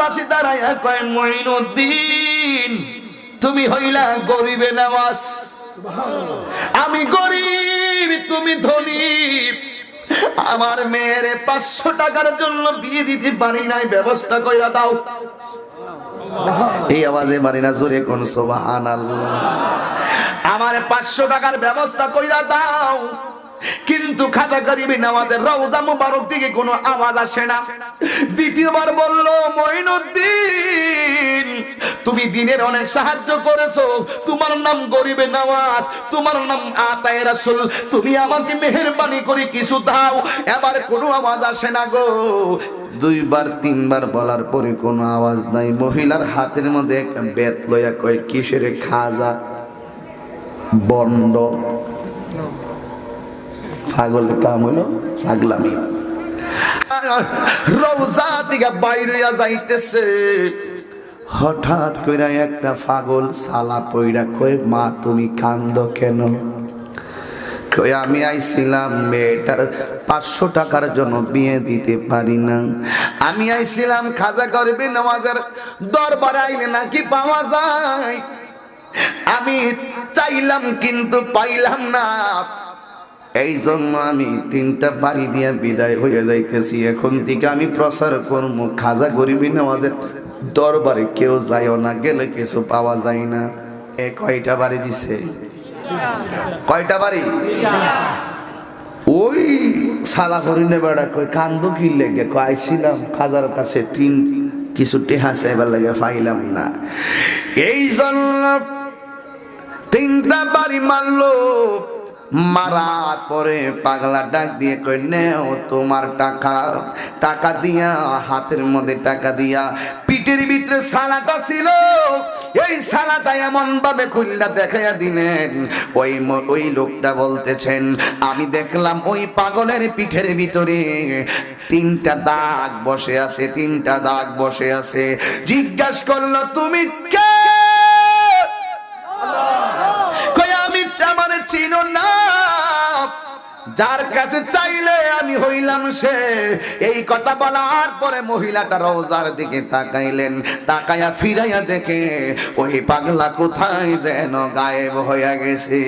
পাশে দাঁড়াইয়া কয় মঈনুদ্দিন, তুমি হইলা গরিবে নামাজ। আমি গরিব, তুমি ধনী। আমার মেয়ের পাঁচশো টাকার জন্য বিয়ে দিতে পারি নাই, ব্যবস্থা কইরা দাও। এই আওয়াজে মারি না, জোরে কোন সোবাহান আমার পাঁচশো টাকার ব্যবস্থা কইরা দাও। কিন্তু খাজা গরিবি নামাজের রওজা মুবারক দিকে কোনো আওয়াজ আসে না। দ্বিতীয়বার বলল, মঈনুদ্দিন, তুমি দিনের অনেক সাহায্য করেছ। তোমার নাম গরিবে নামাজ, তোমার নাম আতায় রাসূল। তুমি আমাকে মেহেরবানি করে কিছু দাও। এবার কোনো আওয়াজ আসে না গো। দুইবার, তিনবার বলার পরে কোনো আওয়াজ নাই। মহিলার হাতের মধ্যে একটা বেত লইয়া কয়, কিসের খাজা? বন্ড। পাগল কাম হইল পাগলামি। রওজা থেকে বাইরে যাইতেছে। হঠাৎ কইরা একটা পাগল সালা পইরা কই মা, তুমি কান্দ কেন? কই আমি আইছিলাম মেয়েটার পাঁচশো টাকার জন্য বিয়ে দিতে পারি না। আমি আইছিলাম খাজা করবে নামাজের দরবারে আইলে নাকি পাওয়া যায়। আমি চাইলাম কিন্তু পাইলাম না। এই জন্য আমি তিনটা বাড়ি দিয়ে বিদায় হয়ে যাইতেছি। এখন থেকে আমি প্রচার করব। খাজা গরিবি নামাজের দরবারে কেউ যায়ও না, গেলে কিছু পাওয়া যায় না। এ কয়টা বাড়ি দিছে? কয়টা বাড়ি? ওই সালা হরিণে বেড়া কই কান্দ কি লেগে? কয়েছিলাম খাজার কাছে, তিন কিছু টেহা চাইবার লাগে পাইলাম না। এই জন্য তিনটা বাড়ি মারলো। মারার পরে পাগলা ডাক দিয়ে কই নেও তোমার টাকা। টাকা দিয়া, হাতের মধ্যে টাকা দিয়া, পিঠের ভিতরে সালাটা ছিল। এই সালাটা এমন ভাবে খুললা দেখাইয়া দিলেন। ওই ওই লোকটা বলতেছেন, আমি দেখলাম ওই পাগলের পিঠের ভিতরে তিনটা দাগ বসে আছে, তিনটা দাগ বসে আছে। জিজ্ঞাসা করল, তুমি কে? আমি আমার চিনো না। যার কাছে চাইলে আমি হইলাম সে। এই কথা বলার পরে মহিলাটা রোজার দিকে তাকাইলেন তাকাইয়া ফিরাইয়া দেখে, ওই পাগলা কোথায় যেন গায়েব হইয়া গেছে?